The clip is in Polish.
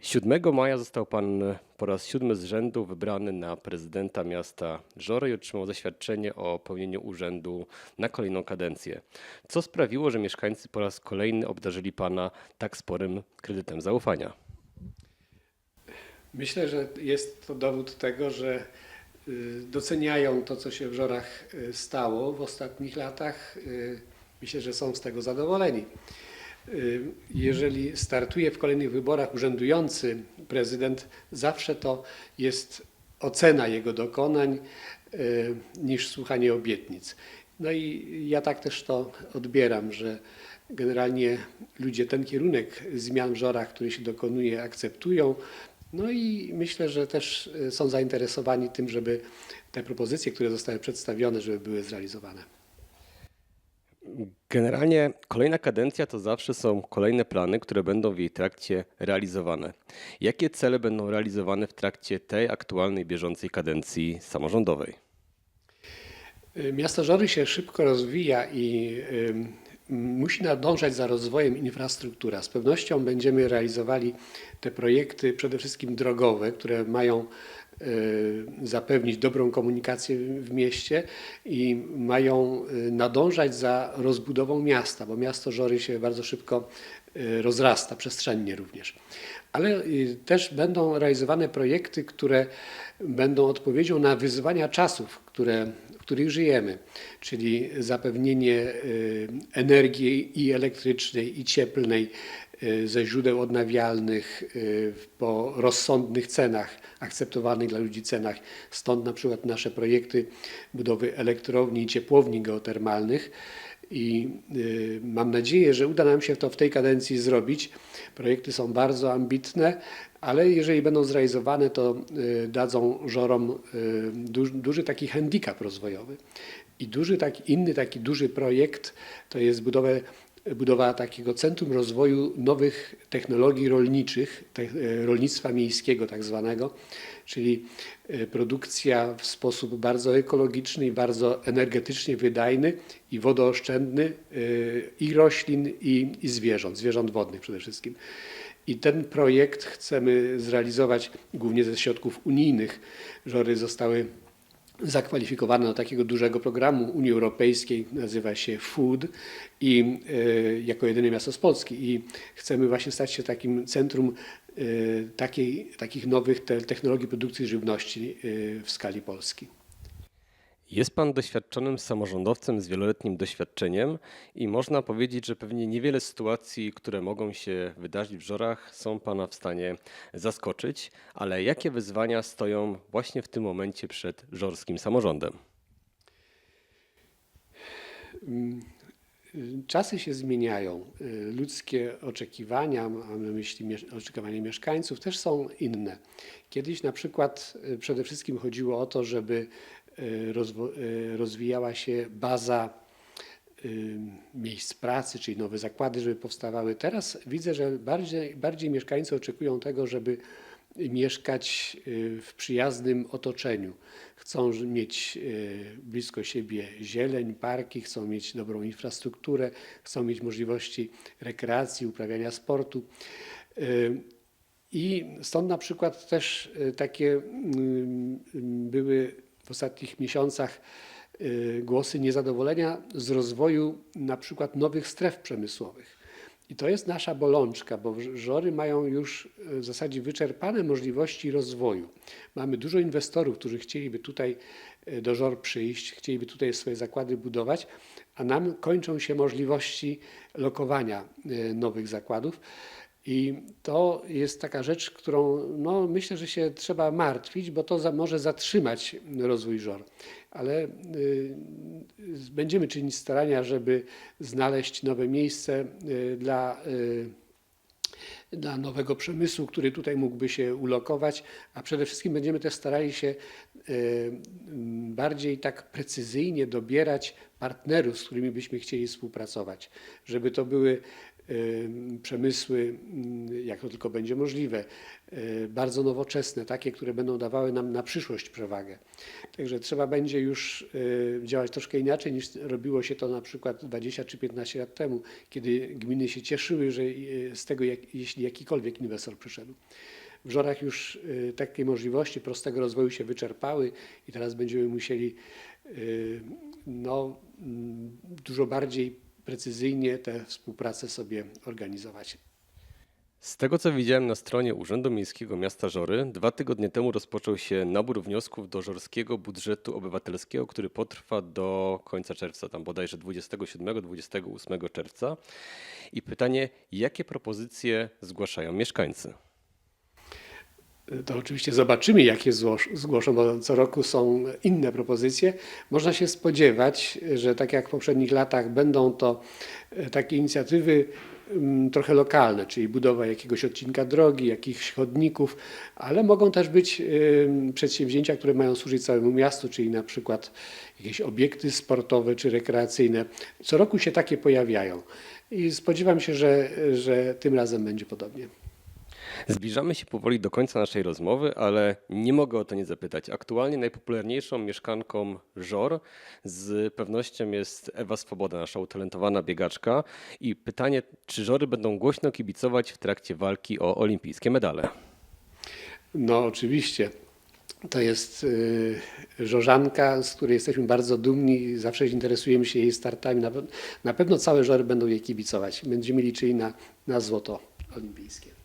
7 maja został pan po raz siódmy z rzędu wybrany na prezydenta miasta Żory i otrzymał zaświadczenie o pełnieniu urzędu na kolejną kadencję. Co sprawiło, że mieszkańcy po raz kolejny obdarzyli pana tak sporym kredytem zaufania? Myślę, że jest to dowód tego, że y, doceniają to, co się w Żorach y, stało w ostatnich latach. Myślę, że są z tego zadowoleni. Y, Jeżeli startuje w kolejnych wyborach urzędujący prezydent, zawsze to jest ocena jego dokonań y, niż słuchanie obietnic. No i ja tak też to odbieram, że generalnie ludzie ten kierunek zmian w Żorach, który się dokonuje, akceptują. No i myślę, że też y, są zainteresowani tym, żeby te propozycje, które zostały przedstawione, żeby były zrealizowane. Generalnie kolejna kadencja to zawsze są kolejne plany, które będą w jej trakcie realizowane. Jakie cele będą realizowane w trakcie tej aktualnej, bieżącej kadencji samorządowej? Miasto Żory się szybko rozwija i musi nadążać za rozwojem infrastruktura. Z pewnością będziemy realizowali te projekty przede wszystkim drogowe, które mają zapewnić dobrą komunikację w mieście i mają y, nadążać za rozbudową miasta, bo miasto Żory się bardzo szybko y, rozrasta, przestrzennie również. Ale y, też będą realizowane projekty, które będą odpowiedzią na wyzwania czasów, które, w których żyjemy, czyli zapewnienie y, energii i elektrycznej, i cieplnej y, ze źródeł odnawialnych y, po rozsądnych cenach, akceptowanych dla ludzi cenach. Stąd na przykład nasze projekty budowy elektrowni i ciepłowni geotermalnych. I y, mam nadzieję, że uda nam się to w tej kadencji zrobić. Projekty są bardzo ambitne, ale jeżeli będą zrealizowane, to y, dadzą żorom y, duży, duży taki handicap rozwojowy. I duży taki, inny taki duży projekt to jest budowę, budowa takiego centrum rozwoju nowych technologii rolniczych, te, e, rolnictwa miejskiego tak zwanego, czyli e, produkcja w sposób bardzo ekologiczny i bardzo energetycznie wydajny i wodooszczędny e, i roślin i, i zwierząt, zwierząt wodnych przede wszystkim. I ten projekt chcemy zrealizować głównie ze środków unijnych. Żory zostały zakwalifikowane do takiego dużego programu Unii Europejskiej, nazywa się Food i e, jako jedyne miasto z Polski i chcemy właśnie stać się takim centrum e, takiej, takich nowych te, technologii produkcji żywności e, w skali Polski. Jest pan doświadczonym samorządowcem z wieloletnim doświadczeniem i można powiedzieć, że pewnie niewiele sytuacji, które mogą się wydarzyć w Żorach, są pana w stanie zaskoczyć, ale jakie wyzwania stoją właśnie w tym momencie przed żorskim samorządem? Czasy się zmieniają. Ludzkie oczekiwania, mamy myśli oczekiwania mieszkańców, też są inne. Kiedyś na przykład y, przede wszystkim chodziło o to, żeby rozwijała się baza y, miejsc pracy, czyli nowe zakłady, żeby powstawały. Teraz widzę, że bardziej, bardziej mieszkańcy oczekują tego, żeby mieszkać y, w przyjaznym otoczeniu. Chcą mieć y, blisko siebie zieleń, parki, chcą mieć dobrą infrastrukturę, chcą mieć możliwości rekreacji, uprawiania sportu. Y, I stąd na przykład też y, takie mm, były w ostatnich miesiącach y, głosy niezadowolenia z rozwoju na przykład nowych stref przemysłowych. I to jest nasza bolączka, bo Żory mają już y, w zasadzie wyczerpane możliwości rozwoju. Mamy dużo inwestorów, którzy chcieliby tutaj y, do Żor przyjść, chcieliby tutaj swoje zakłady budować, a nam kończą się możliwości lokowania nowych zakładów. I to jest taka rzecz, którą no, myślę, że się trzeba martwić, bo to za, może zatrzymać rozwój żor. Ale y, będziemy czynić starania, żeby znaleźć nowe miejsce y, dla, y, dla nowego przemysłu, który tutaj mógłby się ulokować, a przede wszystkim będziemy też starali się y, bardziej tak precyzyjnie dobierać partnerów, z którymi byśmy chcieli współpracować, żeby to były przemysły, y, jak to tylko będzie możliwe, y, bardzo nowoczesne, takie, które będą dawały nam na przyszłość przewagę. Także trzeba będzie już y, działać troszkę inaczej niż robiło się to na przykład 20 czy 15 lat temu, kiedy gminy się cieszyły, że y, z tego, jak, jeśli jakikolwiek inwestor przyszedł. W Żorach już y, takie możliwości prostego rozwoju się wyczerpały i teraz będziemy musieli y, no, mm, dużo bardziej precyzyjnie tę współpracę sobie organizować. Z tego co widziałem na stronie Urzędu Miejskiego Miasta Żory, dwa tygodnie temu rozpoczął się nabór wniosków do żorskiego budżetu obywatelskiego, który potrwa do końca czerwca, tam bodajże 27-28 czerwca. I pytanie, jakie propozycje zgłaszają mieszkańcy? To oczywiście zobaczymy, jakie zgłoszą, bo co roku są inne propozycje. Można się spodziewać, że tak jak w poprzednich latach będą to e, takie inicjatywy mm, trochę lokalne, czyli budowa jakiegoś odcinka drogi, jakichś chodników, ale mogą też być em, przedsięwzięcia, które mają służyć całemu miastu, czyli na przykład jakieś obiekty sportowe czy rekreacyjne. Co roku się takie pojawiają i spodziewam się, że, że tym razem będzie podobnie. Zbliżamy się powoli do końca naszej rozmowy, ale nie mogę o to nie zapytać. Aktualnie najpopularniejszą mieszkanką Żor z pewnością jest Ewa Swoboda, nasza utalentowana biegaczka. I pytanie, czy Żory będą głośno kibicować w trakcie walki o olimpijskie medale? No oczywiście. To jest y, Żorzanka, z której jesteśmy bardzo dumni. Zawsze interesujemy się jej startami. Na, na pewno całe żory będą jej kibicować. Będziemy liczyli na, na złoto olimpijskie.